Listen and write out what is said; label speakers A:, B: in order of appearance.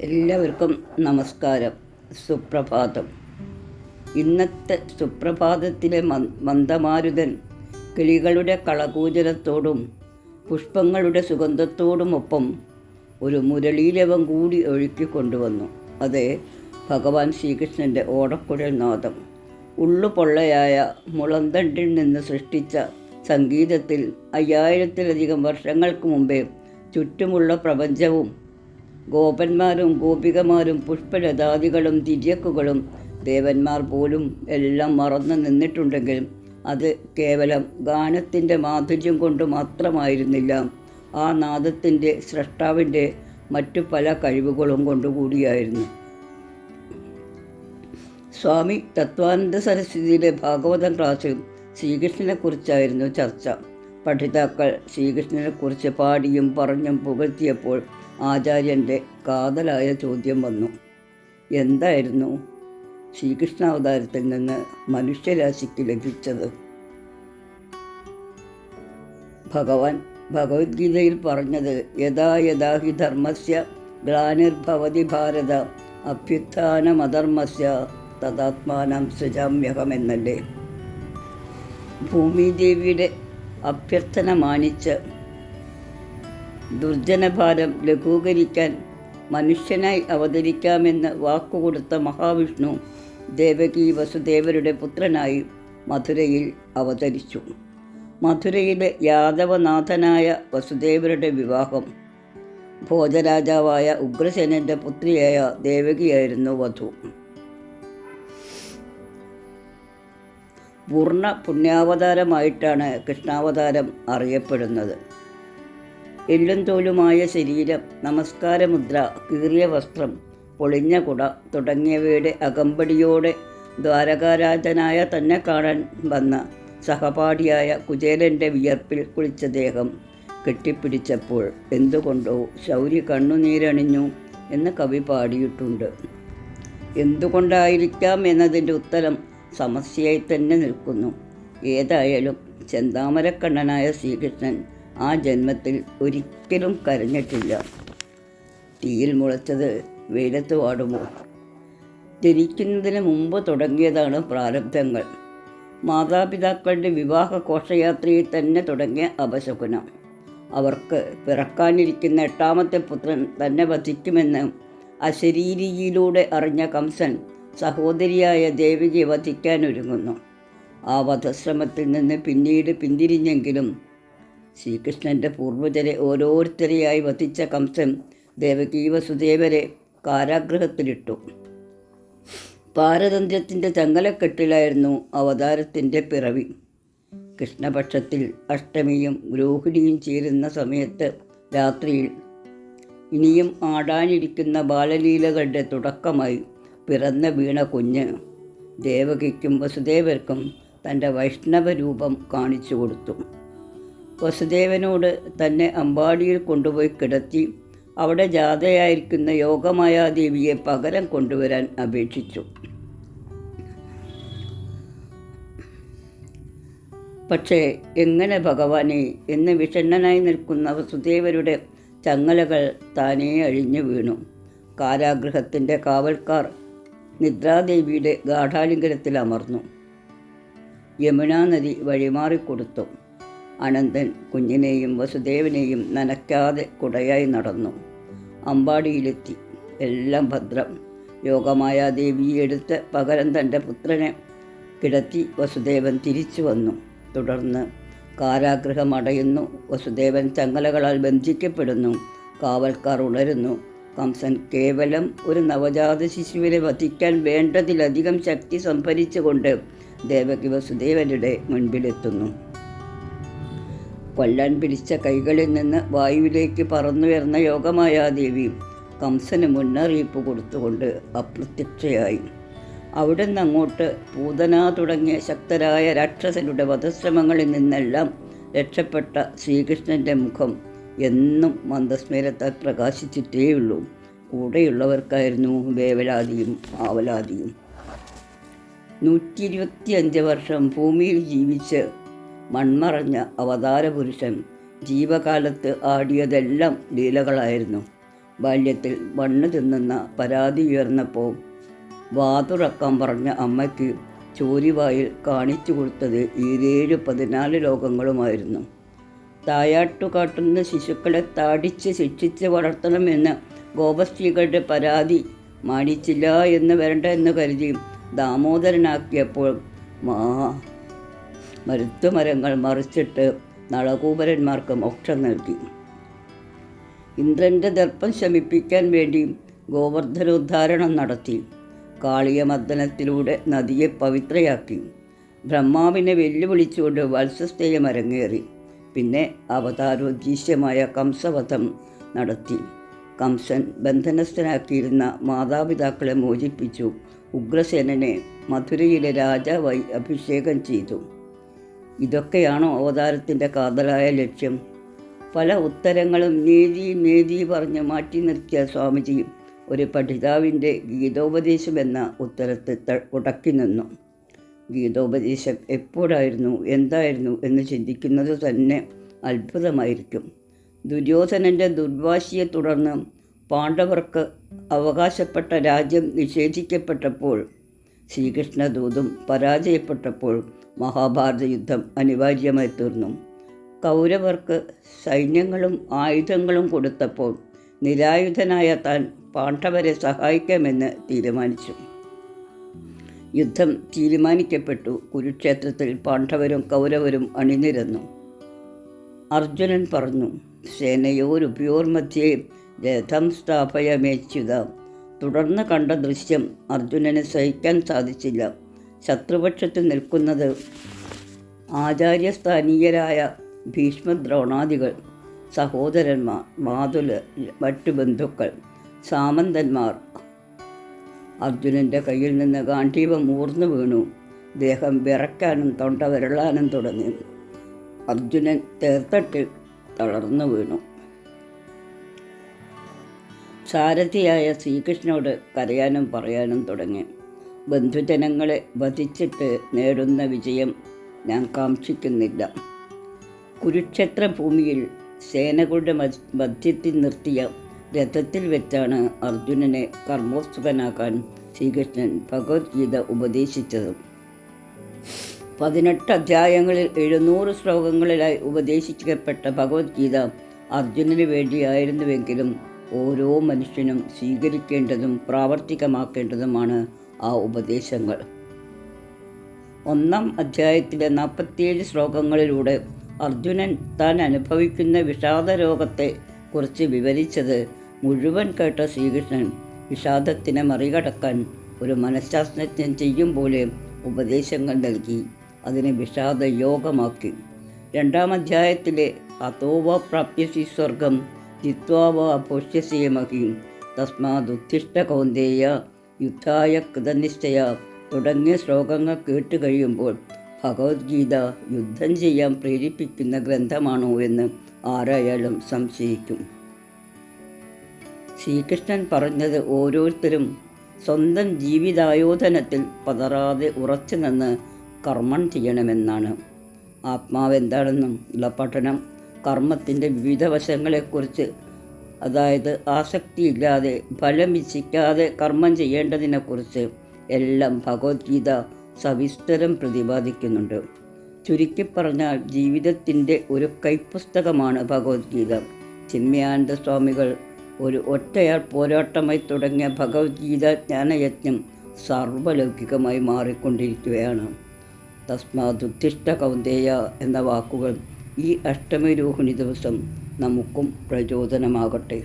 A: എല്ലാവർക്കും നമസ്കാരം. സുപ്രഭാതം. ഇന്നത്തെ സുപ്രഭാതത്തിലെ മന്ദമാരുതൻ കിളികളുടെ കളകൂജലത്തോടും പുഷ്പങ്ങളുടെ സുഗന്ധത്തോടുമൊപ്പം ഒരു മുരളീലവം കൂടി ഒഴുക്കി കൊണ്ടുവന്നു. അത് ഭഗവാൻ ശ്രീകൃഷ്ണന്റെ ഓടക്കുഴൽ നാദം. ഉള്ളുപൊള്ളയായ മുളന്തണ്ടിൽ നിന്ന് സൃഷ്ടിച്ച സംഗീതത്തിൽ അയ്യായിരത്തിലധികം വർഷങ്ങൾക്ക് മുമ്പേ ചുറ്റുമുള്ള പ്രപഞ്ചവും ഗോപന്മാരും ഗോപികമാരും പുഷ്പലതാദികളും തിര്യക്കുകളും ദേവന്മാർ പോലും എല്ലാം മറന്നു നിന്നിട്ടുണ്ടെങ്കിലും അത് കേവലം ഗാനത്തിന്റെ മാധുര്യം കൊണ്ട് മാത്രമായിരുന്നില്ല. ആ നാദത്തിന്റെ സ്രഷ്ടാവിന്റെ മറ്റു പല കഴിവുകളും കൊണ്ടുകൂടിയായിരുന്നു. സ്വാമി തത്വാനന്ദ സരസ്വതിയുടെ ഭാഗവതം ക്ലാസ്സിൽ ശ്രീകൃഷ്ണനെക്കുറിച്ചായിരുന്നു ചർച്ച. പഠിതാക്കൾ ശ്രീകൃഷ്ണനെക്കുറിച്ച് പാടിയും പറഞ്ഞും പുകഴ്ത്തിയപ്പോൾ ആചാര്യന്റെ കാതലായ ചോദ്യം വന്നു. എന്തായിരുന്നു ശ്രീകൃഷ്ണാവതാരത്തിൽ നിന്ന് മനുഷ്യരാശിക്ക് ലഭിച്ചത്? ഭഗവാൻ ഭഗവത്ഗീതയിൽ പറഞ്ഞത് യഥാ യഥാ ഹി ധർമ്മസ്യ ഗ്ലാനിർഭവതി ഭാരത അഭ്യുത്ഥാനമധർമ്മസ്യ തദാത്മാനം സൃജാമ്യഹമെന്നല്ലേ? ഭൂമിദേവിയുടെ അഭ്യർത്ഥന മാനിച്ച് ദുർജനഭാരം ലഘൂകരിക്കാൻ മനുഷ്യനായി അവതരിക്കാമെന്ന് വാക്കുകൊടുത്ത മഹാവിഷ്ണു ദേവകി വസുദേവരുടെ പുത്രനായി മധുരയിൽ അവതരിച്ചു. മധുരയിലെ യാദവനാഥനായ വസുദേവരുടെ വിവാഹം. ഭോജരാജാവായ ഉഗ്രസേനന്റെ പുത്രിയായ ദേവകിയായിരുന്നു വധു. പൂർണ പുണ്യാവതാരമായിട്ടാണ് കൃഷ്ണാവതാരം അറിയപ്പെടുന്നത്. എല്ലും തോലുമായ ശരീരം നമസ്കാരമുദ്ര കീറിയ വസ്ത്രം പൊളിഞ്ഞ കുട തുടങ്ങിയവയുടെ അകമ്പടിയോടെ ദ്വാരകാരാജനായ തന്നെ കാണാൻ വന്ന സഹപാഠിയായ കുചേലന്റെ വിയർപ്പിൽ കുളിച്ച ദേഹം കെട്ടിപ്പിടിച്ചപ്പോൾ എന്തുകൊണ്ടോ ശൗരി കണ്ണുനീരണിഞ്ഞു എന്ന് കവി പാടിയിട്ടുണ്ട്. എന്തുകൊണ്ടായിരിക്കാം എന്നതിന്റെ ഉത്തരം സമസ്യയായി തന്നെ നിൽക്കുന്നു. ഏതായാലും ചെന്താമരക്കണ്ണനായ ശ്രീകൃഷ്ണൻ ആ ജന്മത്തിൽ ഒരിക്കലും കരഞ്ഞിട്ടില്ല. തീയിൽ മുളച്ചത് വെയിലത്ത് വാടുമോ? ജനിക്കുന്നതിന് മുമ്പ് തുടങ്ങിയതാണ് പ്രാരബ്ധങ്ങൾ. മാതാപിതാക്കളുടെ വിവാഹ ഘോഷയാത്രയിൽ തന്നെ തുടങ്ങിയ അപശകുനം. അവർക്ക് പിറക്കാനിരിക്കുന്ന എട്ടാമത്തെ പുത്രൻ തന്നെ വധിക്കുമെന്ന് അശരീരിയിലൂടെ അറിഞ്ഞ കംസൻ സഹോദരിയായ ദേവികയെ വധിക്കാനൊരുങ്ങുന്നു ആ വധശ്രമത്തിൽ നിന്ന് പിന്നീട് പിന്തിരിഞ്ഞെങ്കിലും ശ്രീകൃഷ്ണന്റെ പൂർവജരെ ഓരോരുത്തരെയായി വധിച്ച കംസൻ ദേവകീ വസുദേവരെ കാരാഗ്രഹത്തിലിട്ടു. പാരതന്ത്ര്യത്തിന്റെ ചങ്ങലക്കെട്ടിലായിരുന്നു അവതാരത്തിന്റെ പിറവി. കൃഷ്ണപക്ഷത്തിൽ അഷ്ടമിയും രോഹിണിയും ചേരുന്ന സമയത്ത് രാത്രിയിൽ ഇനിയും ആടാനിരിക്കുന്ന ബാലലീലകളുടെ തുടക്കമായി പിറന്ന വീണ കുഞ്ഞ് ദേവകിക്കും വസുദേവർക്കും തന്റെ വൈഷ്ണവ രൂപം കാണിച്ചു കൊടുത്തു. വസുദേവനോട് തന്നെ അമ്പാടിയിൽ കൊണ്ടുപോയി കിടത്തി അവിടെ ജാതയായിരിക്കുന്ന യോഗമായാദേവിയെ പകരം കൊണ്ടുവരാൻ അപേക്ഷിച്ചു. പക്ഷേ എങ്ങനെ ഭഗവാനെ എന്ന് വിഷണ്ണനായി നിൽക്കുന്ന വസുദേവരുടെ ചങ്ങലകൾ താനേ അഴിഞ്ഞു വീണു. കാരാഗ്രഹത്തിന്റെ കാവൽക്കാർ നിദ്രാദേവിയുടെ ഗാഠാലിംഗനത്തിൽ അമർന്നു. യമുനാ നദി വഴിമാറിക്കൊടുത്തു. അനന്തൻ കുഞ്ഞിനെയും വസുദേവനെയും നനയ്ക്കാതെ കുടയായി നടന്നു. അമ്പാടിയിലെത്തി. എല്ലാം ഭദ്രം. യോഗമായ ദേവിയെ എടുത്ത് പകരം തന്റെ പുത്രനെ കിടത്തി വസുദേവൻ തിരിച്ചു വന്നു. തുടർന്ന് കാരാഗ്രഹം അടയുന്നു. വസുദേവൻ ചങ്ങലകളാൽ ബന്ധിക്കപ്പെടുന്നു. കാവൽക്കാർ ഉണരുന്നു. കംസൻ കേവലം ഒരു നവജാത ശിശുവിനെ വധിക്കാൻ വേണ്ടതിലധികം ശക്തി സംഭരിച്ചുകൊണ്ട് ദേവകി വസുദേവരുടെ മുൻപിലെത്തുന്നു. കൊല്ലാൻ പിടിച്ച കൈകളിൽ നിന്ന് വായുവിലേക്ക് പറന്നുയർന്ന യോഗമായ ദേവി കംസന് മുന്നറിയിപ്പ് കൊടുത്തുകൊണ്ട് അപ്രത്യക്ഷയായി. അവിടെ അങ്ങോട്ട് പൂതന തുടങ്ങിയ ശക്തരായ രാക്ഷസരുടെ വധശ്രമങ്ങളിൽ നിന്നെല്ലാം രക്ഷപ്പെട്ട ശ്രീകൃഷ്ണന്റെ മുഖം എന്നും മന്ദസ്മേരത്താൽ പ്രകാശിച്ചിട്ടേയുള്ളൂ. കൂടെയുള്ളവർക്കായിരുന്നു വേവലാതിയും ആവലാതിയും. നൂറ്റി ഇരുപത്തിയഞ്ച് വർഷം ഭൂമിയിൽ ജീവിച്ച് മൺമറഞ്ഞ അവതാരപുരുഷൻ ജീവകാലത്ത് ആടിയതെല്ലാം ലീലകളായിരുന്നു. ബാല്യത്തിൽ മണ്ണ് തിന്നുന്ന പരാതി ഉയർന്നപ്പോൾ വാതുറക്കാൻ പറഞ്ഞ അമ്മയ്ക്ക് ചോരിവായിൽ കാണിച്ചു കൊടുത്തത് ഈരേഴ് പതിനാല് ലോകങ്ങളുമായിരുന്നു. തായാട്ടു കാട്ടുന്ന ശിശുക്കളെ താടിച്ച് ശിക്ഷിച്ച് വളർത്തണമെന്ന് ഗോപസ്ത്രീകളുടെ പരാതി മാനിച്ചില്ല എന്ന് വരണ്ട എന്ന് കരുതി ദാമോദരനാക്കിയപ്പോൾ മാ മരുത്തുമരങ്ങൾ മറിച്ചിട്ട് നളകൂപരന്മാർക്ക് മോക്ഷം നൽകി. ഇന്ദ്രന്റെ ദർപ്പം ശമിപ്പിക്കാൻ വേണ്ടി ഗോവർദ്ധനോദ്ധാരണം നടത്തി. കാളിയമർദ്ദനത്തിലൂടെ നദിയെ പവിത്രയാക്കി. ബ്രഹ്മാവിനെ വെല്ലുവിളിച്ചുകൊണ്ട് വത്സസ്ഥേയം അരങ്ങേറി. പിന്നെ അവതാരോദ്ദേശ്യമായ കംസവധം നടത്തി. കംസൻ ബന്ധനസ്ഥനാക്കിയിരുന്ന മാതാപിതാക്കളെ മോചിപ്പിച്ചു. ഉഗ്രസേനനെ മധുരയിലെ രാജാവായി അഭിഷേകം ചെയ്തു. ഇതൊക്കെയാണോ അവതാരത്തിന്റെ കാതലായ ലക്ഷ്യം? പല ഉത്തരങ്ങളും നീതി നീതി പറഞ്ഞ് മാറ്റി നിർത്തിയ സ്വാമിജി ഒരു പഠിതാവിന്റെ ഗീതോപദേശം എന്ന ഉത്തരത്തിൽ ഉടക്കി നിന്നു. ഗീതോപദേശം എപ്പോഴായിരുന്നു എന്തായിരുന്നു എന്ന് ചിന്തിക്കുന്നത് തന്നെ അത്ഭുതമായിരിക്കും. ദുര്യോധനന്റെ ദുർവാശിയെ തുടർന്ന് പാണ്ഡവർക്ക് അവകാശപ്പെട്ട രാജ്യം നിഷേധിക്കപ്പെട്ടപ്പോൾ ശ്രീകൃഷ്ണദൂതും പരാജയപ്പെട്ടപ്പോൾ മഹാഭാരത യുദ്ധം അനിവാര്യമായി തീർന്നു. കൗരവർക്ക് സൈന്യങ്ങളും ആയുധങ്ങളും കൊടുത്തപ്പോൾ നിരായുധനായ താൻ പാണ്ഡവരെ സഹായിക്കാമെന്ന് തീരുമാനിച്ചു. യുദ്ധം തീരുമാനിക്കപ്പെട്ടു. കുരുക്ഷേത്രത്തിൽ പാണ്ഡവരും കൗരവരും അണിനിരന്നു. അർജുനൻ പറഞ്ഞു സേനയോരുപയോർമധ്യേ രഥം സ്ഥാപയമേച്യുത തുടർന്ന് കണ്ട ദൃശ്യം അർജുനന് സഹിക്കാൻ സാധിച്ചില്ല. ശത്രുപക്ഷത്ത് നിൽക്കുന്നത് ആചാര്യസ്ഥാനീയരായ ഭീഷ്മദ്രോണാദികൾ സഹോദരന്മാർ മാതുല മറ്റു ബന്ധുക്കൾ സാമന്തന്മാർ. അർജുനന്റെ കയ്യിൽ നിന്ന് ഗാന്ധീവം മൂർന്നു വീണു. ദേഹം വിറക്കാനും തൊണ്ട വിരളാനും തുടങ്ങി. അർജുനൻ തേർത്തട്ടിൽ തളർന്നു വീണു. സാരഥിയായ ശ്രീകൃഷ്ണനോട് കരയാനും പറയാനും തുടങ്ങി. ബന്ധുജനങ്ങളെ വധിച്ചിട്ട് നേടുന്ന വിജയം ഞാൻ കാക്ഷിക്കുന്നില്ല. കുരുക്ഷേത്ര ഭൂമിയിൽ സേനകളുടെ മധ്യത്തിൽ നിർത്തിയ രഥത്തിൽ വെച്ചാണ് അർജുനനെ കർമ്മോത്സുകനാക്കാൻ ശ്രീകൃഷ്ണൻ ഭഗവത്ഗീത ഉപദേശിച്ചത്. പതിനെട്ട് അധ്യായങ്ങളിൽ എഴുന്നൂറ് ശ്ലോകങ്ങളിലായി ഉപദേശിക്കപ്പെട്ട ഭഗവത്ഗീത അർജുനന് വേണ്ടിയായിരുന്നുവെങ്കിലും ഓരോ മനുഷ്യനും സ്വീകരിക്കേണ്ടതും പ്രാവർത്തികമാക്കേണ്ടതുമാണ് ആ ഉപദേശങ്ങൾ. ഒന്നാം അധ്യായത്തിലെ നാൽപ്പത്തിയേഴ് ശ്ലോകങ്ങളിലൂടെ അർജുനൻ താൻ അനുഭവിക്കുന്ന വിഷാദ രോഗത്തെ കുറിച്ച് വിവരിച്ചത് മുഴുവൻ കേട്ട ശ്രീകൃഷ്ണൻ വിഷാദത്തിനെ മറികടക്കാൻ ഒരു മനഃശാസ്ത്രജ്ഞൻ ചെയ്യും പോലെ ഉപദേശങ്ങൾ നൽകി. അതിനെ വിഷാദ യോഗമാക്കി രണ്ടാം അധ്യായത്തിലെ അതോവ പ്രാപ്യസി സ്വർഗം ജിത്വാവ തസ്മാ തസ്മാദുത്തിഷ്ട കൗന്ദേയ യുദ്ധായ കൃതനിശ്ചയ തുടങ്ങിയ ശ്ലോകങ്ങൾ കേട്ട് കഴിയുമ്പോൾ ഭഗവത്ഗീത യുദ്ധം ചെയ്യാൻ പ്രേരിപ്പിക്കുന്ന ഗ്രന്ഥമാണോ എന്ന് ആരായാലും സംശയിക്കും. ശ്രീകൃഷ്ണൻ പറഞ്ഞത് ഓരോരുത്തരും സ്വന്തം ജീവിതായോധനത്തിൽ പതറാതെ ഉറച്ചു നിന്ന് കർമ്മം ചെയ്യണമെന്നാണ്. ആത്മാവെന്താണെന്നും ഉള്ള പഠനം കർമ്മത്തിന്റെ വിവിധ വശങ്ങളെക്കുറിച്ച് അതായത് ആസക്തിയില്ലാതെ ഫലം ഇച്ഛിക്കാതെ കർമ്മം ചെയ്യേണ്ടതിനെക്കുറിച്ച് എല്ലാം ഭഗവത്ഗീത സവിസ്തരം പ്രതിപാദിക്കുന്നുണ്ട്. ചുരുക്കി പറഞ്ഞാൽ ജീവിതത്തിന്റെ ഒരു കൈപ്പുസ്തകമാണ് ഭഗവത്ഗീത. ചിന്മയാനന്ദ സ്വാമികൾ ഒരു ഒറ്റയാൾ പോരാട്ടമായി തുടങ്ങിയ ഭഗവത്ഗീത ജ്ഞാനയജ്ഞം സാർവലൗകികമായി മാറിക്കൊണ്ടിരിക്കുകയാണ്. തസ്മാതുത്തിഷ്ട കൗന്ദേയ എന്ന വാക്കുകൾ ഈ അഷ്ടമി രോഹിണി ദിവസം നമുക്കും പ്രചോദനമാകട്ടെ.